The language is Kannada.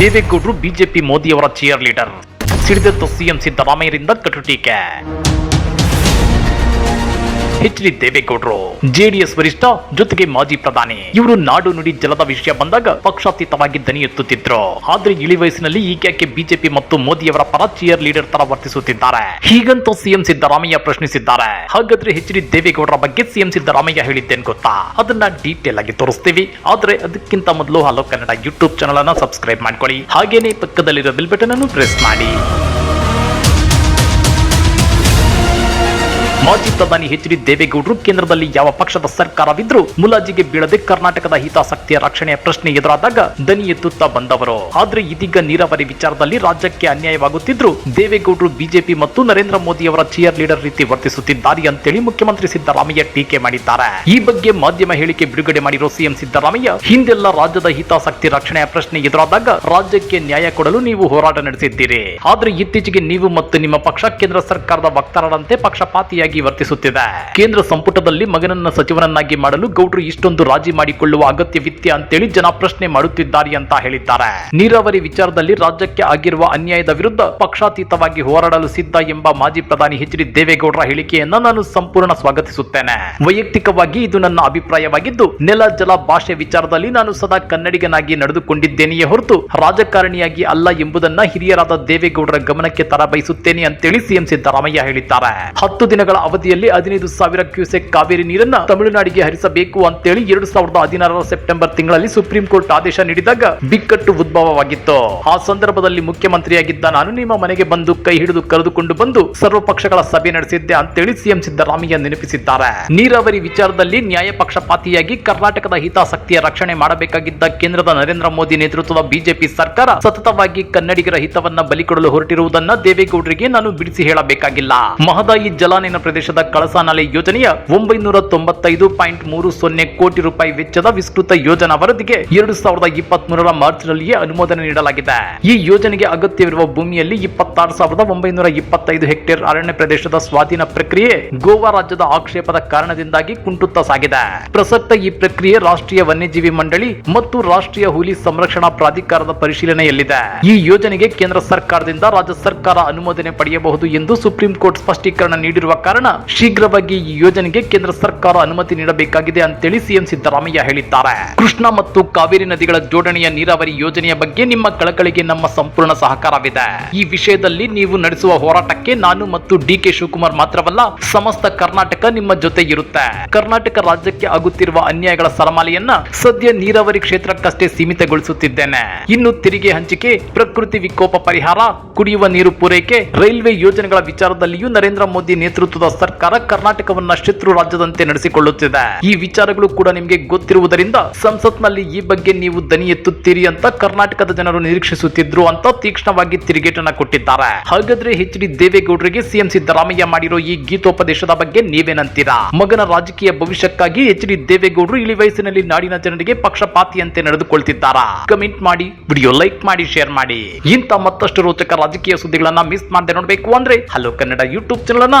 ದೇವೇಗೌಡರು ಬಿಜೆಪಿ ಮೋದಿಯವರ ಚಿಯರ್ ಲೀಡರ್ ಸಿಡಿದತ್ತು ಸಿಎಂ ಸಿದ್ದರಾಮಯ್ಯರಿಂದ ಕಟು ಟೀಕೆ. ಎಚ್ ಡಿ ದೇವೇಗೌಡರು. ಜೆಡಿಎಸ್ ವರಿಷ್ಠ ಜೊತೆಗೆ ಮಾಜಿ ಪ್ರಧಾನಿ. ಇವರು ನಾಡು ನುಡಿ ಜಲದ ವಿಷಯ ಬಂದಾಗ ಪಕ್ಷಾತೀತವಾಗಿ ದನಿ ಎತ್ತುತ್ತಿದ್ರು. ಆದ್ರೆ ಇಳಿ ವಯಸ್ಸಿನಲ್ಲಿ ಈಗ್ಯಾಕೆ ಬಿಜೆಪಿ ಮತ್ತು ಮೋದಿಯವರ ಪರ ಚಿಯರ್ ಲೀಡರ್ ತರ ವರ್ತಿಸುತ್ತಿದ್ದಾರೆ? ಹೀಗಂತೂ ಸಿಎಂ ಸಿದ್ದರಾಮಯ್ಯ ಪ್ರಶ್ನಿಸಿದ್ದಾರೆ. ಹಾಗಾದ್ರೆ ಎಚ್ ಡಿ ದೇವೇಗೌಡರ ಬಗ್ಗೆ ಸಿಎಂ ಸಿದ್ದರಾಮಯ್ಯ ಹೇಳಿದ್ದೇನ್ ಗೊತ್ತಾ? ಅದನ್ನ ಡೀಟೇಲ್ ಆಗಿ ತೋರಿಸ್ತೀವಿ. ಆದ್ರೆ ಅದಕ್ಕಿಂತ ಮೊದಲು ಹಲೋ ಕನ್ನಡ ಯೂಟ್ಯೂಬ್ ಚಾನಲ್ ಅನ್ನ ಸಬ್ಸ್ಕ್ರೈಬ್ ಮಾಡ್ಕೊಳ್ಳಿ. ಹಾಗೇನೆ ಪಕ್ಕದಲ್ಲಿರೋ ಬಿಲ್ ಬಟನ್ ಅನ್ನು ಪ್ರೆಸ್ ಮಾಡಿ. ಮಾಜಿ ಪ್ರಧಾನಿ ಎಚ್ ಡಿ ದೇವೇಗೌಡರು. ಕೇಂದ್ರದಲ್ಲಿ ಯಾವ ಪಕ್ಷದ ಸರ್ಕಾರವಿದ್ರೂ ಮುಲಾಜಿಗೆ ಬೀಳದೆ ಕರ್ನಾಟಕದ ಹಿತಾಸಕ್ತಿಯ ರಕ್ಷಣೆಯ ಪ್ರಶ್ನೆ ಎದುರಾದಾಗ ದನಿ ಎತ್ತುತ್ತಾ ಬಂದವರು. ಆದ್ರೆ ಇದೀಗ ನೀರಾವರಿ ವಿಚಾರದಲ್ಲಿ ರಾಜ್ಯಕ್ಕೆ ಅನ್ಯಾಯವಾಗುತ್ತಿದ್ರು ದೇವೇಗೌಡರು ಬಿಜೆಪಿ ಮತ್ತು ನರೇಂದ್ರ ಮೋದಿ ಅವರ ಚಿಯರ್ ಲೀಡರ್ ರೀತಿ ವರ್ತಿಸುತ್ತಿದ್ದಾರೆ ಅಂತೇಳಿ ಮುಖ್ಯಮಂತ್ರಿ ಸಿದ್ದರಾಮಯ್ಯ ಟೀಕೆ ಮಾಡಿದ್ದಾರೆ. ಈ ಬಗ್ಗೆ ಮಾಧ್ಯಮ ಹೇಳಿಕೆ ಬಿಡುಗಡೆ ಮಾಡಿರುವ ಸಿಎಂ ಸಿದ್ದರಾಮಯ್ಯ, ಹಿಂದೆಲ್ಲ ರಾಜ್ಯದ ಹಿತಾಸಕ್ತಿ ರಕ್ಷಣೆಯ ಪ್ರಶ್ನೆ ಎದುರಾದಾಗ ರಾಜ್ಯಕ್ಕೆ ನ್ಯಾಯ ಕೊಡಲು ನೀವು ಹೋರಾಟ ನಡೆಸಿದ್ದೀರಿ. ಆದ್ರೆ ಇತ್ತೀಚೆಗೆ ನೀವು ಮತ್ತು ನಿಮ್ಮ ಪಕ್ಷ ಕೇಂದ್ರ ಸರ್ಕಾರದ ವಕ್ತಾರರಂತೆ ಪಕ್ಷಪಾತಿಯಾಗಿ ವರ್ತಿಸುತ್ತಿದೆ. ಕೇಂದ್ರ ಸಂಪುಟದಲ್ಲಿ ಮಗನನ್ನ ಸಚಿವನನ್ನಾಗಿ ಮಾಡಲು ಗೌಡ್ರು ಇಷ್ಟೊಂದು ರಾಜಿ ಮಾಡಿಕೊಳ್ಳುವ ಅಗತ್ಯವಿತ್ತೆ ಅಂತೇಳಿ ಜನ ಪ್ರಶ್ನೆ ಮಾಡುತ್ತಿದ್ದಾರೆ ಅಂತ ಹೇಳಿದ್ದಾರೆ. ನೀರಾವರಿ ವಿಚಾರದಲ್ಲಿ ರಾಜ್ಯಕ್ಕೆ ಆಗಿರುವ ಅನ್ಯಾಯದ ವಿರುದ್ಧ ಪಕ್ಷಾತೀತವಾಗಿ ಹೋರಾಡಲು ಸಿದ್ಧ ಎಂಬ ಮಾಜಿ ಪ್ರಧಾನಿ ಎಚ್ ಡಿ ದೇವೇಗೌಡರ ಹೇಳಿಕೆಯನ್ನ ನಾನು ಸಂಪೂರ್ಣ ಸ್ವಾಗತಿಸುತ್ತೇನೆ. ವೈಯಕ್ತಿಕವಾಗಿ ಇದು ನನ್ನ ಅಭಿಪ್ರಾಯವಾಗಿದ್ದು, ನೆಲ ಜಲ ಭಾಷೆ ವಿಚಾರದಲ್ಲಿ ನಾನು ಸದಾ ಕನ್ನಡಿಗನಾಗಿ ನಡೆದುಕೊಂಡಿದ್ದೇನೆಯೇ ಹೊರತು ರಾಜಕಾರಣಿಯಾಗಿ ಅಲ್ಲ ಎಂಬುದನ್ನ ಹಿರಿಯರಾದ ದೇವೇಗೌಡರ ಗಮನಕ್ಕೆ ತರ ಬಯಸುತ್ತೇನೆ ಅಂತೇಳಿ ಸಿಎಂ ಸಿದ್ದರಾಮಯ್ಯ ಹೇಳಿದ್ದಾರೆ. ಹತ್ತು ದಿನಗಳ ಅವಧಿಯಲ್ಲಿ ಹದಿನೈದು ಸಾವಿರ ಕ್ಯೂಸೆಕ್ ಕಾವೇರಿ ನೀರನ್ನ ತಮಿಳುನಾಡಿಗೆ ಹರಿಸಬೇಕು ಅಂತೇಳಿ ಎರಡು ಸಾವಿರದ ಹದಿನಾರರ ಸೆಪ್ಟೆಂಬರ್ ತಿಂಗಳಲ್ಲಿ ಸುಪ್ರೀಂ ಕೋರ್ಟ್ ಆದೇಶ ನೀಡಿದಾಗ ಬಿಕ್ಕಟ್ಟು ಉದ್ಭವವಾಗಿತ್ತು. ಆ ಸಂದರ್ಭದಲ್ಲಿ ಮುಖ್ಯಮಂತ್ರಿಯಾಗಿದ್ದ ನಾನು ನಿಮ್ಮ ಮನೆಗೆ ಬಂದು ಕೈ ಹಿಡಿದು ಕರೆದುಕೊಂಡು ಬಂದು ಸರ್ವ ಪಕ್ಷಗಳ ಸಭೆ ನಡೆಸಿದ್ದೆ ಅಂತೇಳಿ ಸಿಎಂ ಸಿದ್ದರಾಮಯ್ಯ ನೆನಪಿಸಿದ್ದಾರೆ. ನೀರಾವರಿ ವಿಚಾರದಲ್ಲಿ ನ್ಯಾಯ ಪಕ್ಷಪಾತಿಯಾಗಿ ಕರ್ನಾಟಕದ ಹಿತಾಸಕ್ತಿಯ ರಕ್ಷಣೆ ಮಾಡಬೇಕಾಗಿದ್ದ ಕೇಂದ್ರದ ನರೇಂದ್ರ ಮೋದಿ ನೇತೃತ್ವದ ಬಿಜೆಪಿ ಸರ್ಕಾರ ಸತತವಾಗಿ ಕನ್ನಡಿಗರ ಹಿತವನ್ನ ಬಲಿಕೊಡಲು ಹೊರಟಿರುವುದನ್ನ ದೇವೇಗೌಡರಿಗೆ ನಾನು ಬಿಡಿಸಿ ಹೇಳಬೇಕಾಗಿಲ್ಲ. ಮಹದಾಯಿ ಜಲಾನಯನ ಪ್ರದೇಶದ ಕಳಸಾ ನಾಲೆ ಯೋಜನೆಯ ಒಂಬೈನೂರ ತೊಂಬತ್ತೈದು ಪಾಯಿಂಟ್ ಮೂರು ಕೋಟಿ ರೂಪಾಯಿ ವೆಚ್ಚದ ವಿಸ್ತೃತ ಯೋಜನಾ ವರದಿಗೆ ಎರಡು ಸಾವಿರದ ಇಪ್ಪತ್ತ್ ಮೂರರ ಮಾರ್ಚ್ ನಲ್ಲಿಯೇ ಅನುಮೋದನೆ ನೀಡಲಾಗಿದೆ. ಈ ಯೋಜನೆಗೆ ಅಗತ್ಯವಿರುವ ಭೂಮಿಯಲ್ಲಿ ಇಪ್ಪತ್ತಾರು ಸಾವಿರದ ಒಂಬೈನೂರ ಇಪ್ಪತ್ತೈದು ಹೆಕ್ಟೇರ್ ಅರಣ್ಯ ಪ್ರದೇಶದ ಸ್ವಾಧೀನ ಪ್ರಕ್ರಿಯೆ ಗೋವಾ ರಾಜ್ಯದ ಆಕ್ಷೇಪದ ಕಾರಣದಿಂದಾಗಿ ಕುಂಟುತ್ತಾ ಸಾಗಿದೆ. ಪ್ರಸಕ್ತ ಈ ಪ್ರಕ್ರಿಯೆ ರಾಷ್ಟ್ರೀಯ ವನ್ಯಜೀವಿ ಮಂಡಳಿ ಮತ್ತು ರಾಷ್ಟ್ರೀಯ ಹುಲಿ ಸಂರಕ್ಷಣಾ ಪ್ರಾಧಿಕಾರದ ಪರಿಶೀಲನೆಯಲ್ಲಿದೆ. ಈ ಯೋಜನೆಗೆ ಕೇಂದ್ರ ಸರ್ಕಾರದಿಂದ ರಾಜ್ಯ ಸರ್ಕಾರ ಅನುಮೋದನೆ ಪಡೆಯಬಹುದು ಎಂದು ಸುಪ್ರೀಂ ಕೋರ್ಟ್ ಸ್ಪಷ್ಟೀಕರಣ ನೀಡಿರುವ ಕಾರಣ ಶೀಘ್ರವಾಗಿ ಈ ಯೋಜನೆಗೆ ಕೇಂದ್ರ ಸರ್ಕಾರ ಅನುಮತಿ ನೀಡಬೇಕಾಗಿದೆ ಅಂತೇಳಿ ಸಿಎಂ ಸಿದ್ದರಾಮಯ್ಯ ಹೇಳಿದ್ದಾರೆ. ಕೃಷ್ಣಾ ಮತ್ತು ಕಾವೇರಿ ನದಿಗಳ ಜೋಡಣೆಯ ನೀರಾವರಿ ಯೋಜನೆಯ ಬಗ್ಗೆ ನಿಮ್ಮ ಕಳಕಳಿಗೆ ನಮ್ಮ ಸಂಪೂರ್ಣ ಸಹಕಾರವಿದೆ. ಈ ವಿಷಯದಲ್ಲಿ ನೀವು ನಡೆಸುವ ಹೋರಾಟಕ್ಕೆ ನಾನು ಮತ್ತು ಡಿ ಕೆ ಶಿವಕುಮಾರ್ ಮಾತ್ರವಲ್ಲ, ಸಮಸ್ತ ಕರ್ನಾಟಕ ನಿಮ್ಮ ಜೊತೆ ಇರುತ್ತೆ. ಕರ್ನಾಟಕ ರಾಜ್ಯಕ್ಕೆ ಆಗುತ್ತಿರುವ ಅನ್ಯಾಯಗಳ ಸರಮಾಲೆಯನ್ನ ಸದ್ಯ ನೀರಾವರಿ ಕ್ಷೇತ್ರಕ್ಕಷ್ಟೇ ಸೀಮಿತಗೊಳಿಸುತ್ತಿದ್ದೇನೆ. ಇನ್ನು ತೆರಿಗೆ ಹಂಚಿಕೆ, ಪ್ರಕೃತಿ ವಿಕೋಪ ಪರಿಹಾರ, ಕುಡಿಯುವ ನೀರು ಪೂರೈಕೆ, ರೈಲ್ವೆ ಯೋಜನೆಗಳ ವಿಚಾರದಲ್ಲಿಯೂ ನರೇಂದ್ರ ಮೋದಿ ನೇತೃತ್ವದ ಸರ್ಕಾರ ಕರ್ನಾಟಕವನ್ನ ಶತ್ರು ರಾಜ್ಯದಂತೆ ನಡೆಸಿಕೊಳ್ಳುತ್ತಿದೆ. ಈ ವಿಚಾರಗಳು ಕೂಡ ನಿಮಗೆ ಗೊತ್ತಿರುವುದರಿಂದ ಸಂಸತ್ನಲ್ಲಿ ಈ ಬಗ್ಗೆ ನೀವು ದನಿ ಎತ್ತುತ್ತೀರಿ ಅಂತ ಕರ್ನಾಟಕದ ಜನರು ನಿರೀಕ್ಷಿಸುತ್ತಿದ್ರು ಅಂತ ತೀಕ್ಷ್ಣವಾಗಿ ತಿರುಗೇಟನ್ನ ಕೊಟ್ಟಿದ್ದಾರೆ. ಹಾಗಾದ್ರೆ ಎಚ್ ಡಿ ದೇವೇಗೌಡರಿಗೆ ಸಿಎಂ ಸಿದ್ದರಾಮಯ್ಯ ಮಾಡಿರೋ ಈ ಗೀತೋಪದೇಶದ ಬಗ್ಗೆ ನೀವೇನಂತೀರಾ? ಮಗನ ರಾಜಕೀಯ ಭವಿಷ್ಯಕ್ಕಾಗಿ ಎಚ್ ಡಿ ದೇವೇಗೌಡರು ಇಳಿ ವಯಸ್ಸಿನಲ್ಲಿ ನಾಡಿನ ಜನರಿಗೆ ಪಕ್ಷಪಾತಿಯಂತೆ ನಡೆದುಕೊಳ್ತಿದ್ದಾರಾ? ಕಮೆಂಟ್ ಮಾಡಿ ವಿಡಿಯೋ ಲೈಕ್ ಮಾಡಿ ಶೇರ್ ಮಾಡಿ. ಇಂಥ ಮತ್ತಷ್ಟು ರೋಚಕ ರಾಜಕೀಯ ಸುದ್ದಿಗಳನ್ನ ಮಿಸ್ ಮಾಡದೆ ನೋಡಬೇಕು ಅಂದ್ರೆ ಹಲೋ ಕನ್ನಡ ಯೂಟ್ಯೂಬ್ ಚಾನಲ್ ಅನ್ನ